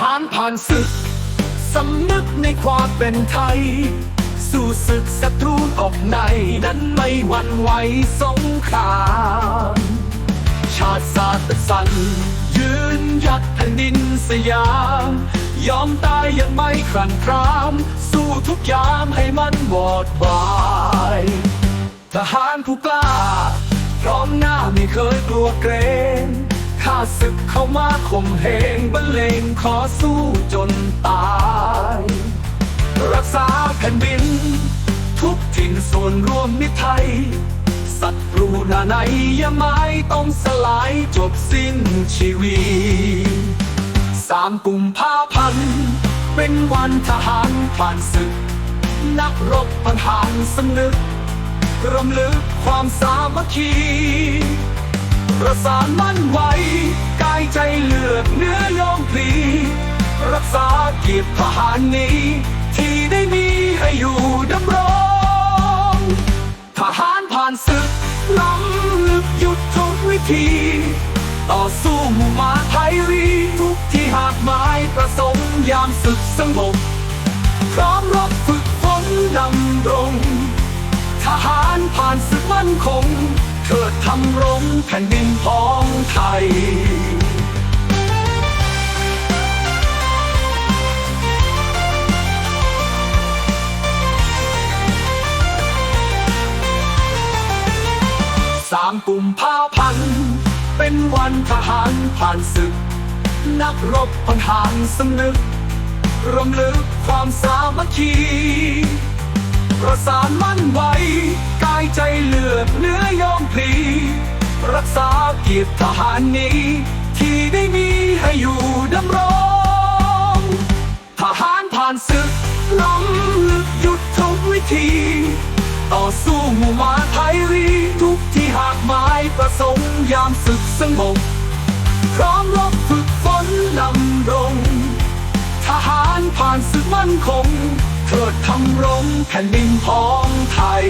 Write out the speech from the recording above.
หารผ่านศึก สำนึกในความเป็นไทย สู้ศึกศัตรูอกในนั้นไม่หวั่นไหวสงครามชาติศาสตร์สันยืนหยัดแผ่นดินสยาม ยอมตายยังไม่ครั่นคราม สู้ทุกยามให้มันวอดวายทหารผู้กล้า พร้อมหน้าไม่เคยกลัวเกรงข้าศึกเข้ามา ข่มเหงบรรเลงขอสู้จนตาย รักษาแผ่นดิน ทุกถิ่นส่วนรวมมิไทยศัตรูนาไหนยาไม้ต้องสลายจบสิ้นชีวิตสามกุมภาพันธ์เป็นวันทหารผ่านศึก นักรบพันหารสำนึกรำลึกความสามัคคี ประสานมั่นไว้ ใจเลือดเนื้อยอมพลีรักษาเกียรติทหารนี้ ที่ได้มีให้อยู่ดำรงทหารผ่านศึกล้ำลึกหยุดทุกวิธี ต่อสู้หมู่มาไทยรีทุกที่หากหมายประสงค์ยามศึกสงบพร้อมรบฝึกฝนดำรงทหารผ่านศึกมั่นคงเถิดทำรงแผ่นดินพ้องไทย กุมภาพันธ์ เป็นวันทหารผ่านศึก นักรบพันหารสำนึกรำลึกความสามัคคี ประสานมั่นไว้ กายใจเลือดเนื้อยอมพลี รักษาเกียรติทหารนี้ ที่ได้มีให้อยู่ดำรงทหารผ่านศึกล้ำลึกหยุดทุกวิธี ต่อสู้หมู่มาไทยรี หมายประสงค์ยามศึกสงบพร้อมรบฝึกฝนลำรง ทหารผ่านศึกมั่นคง เถิดทำรงแผ่นดินพ้องไทย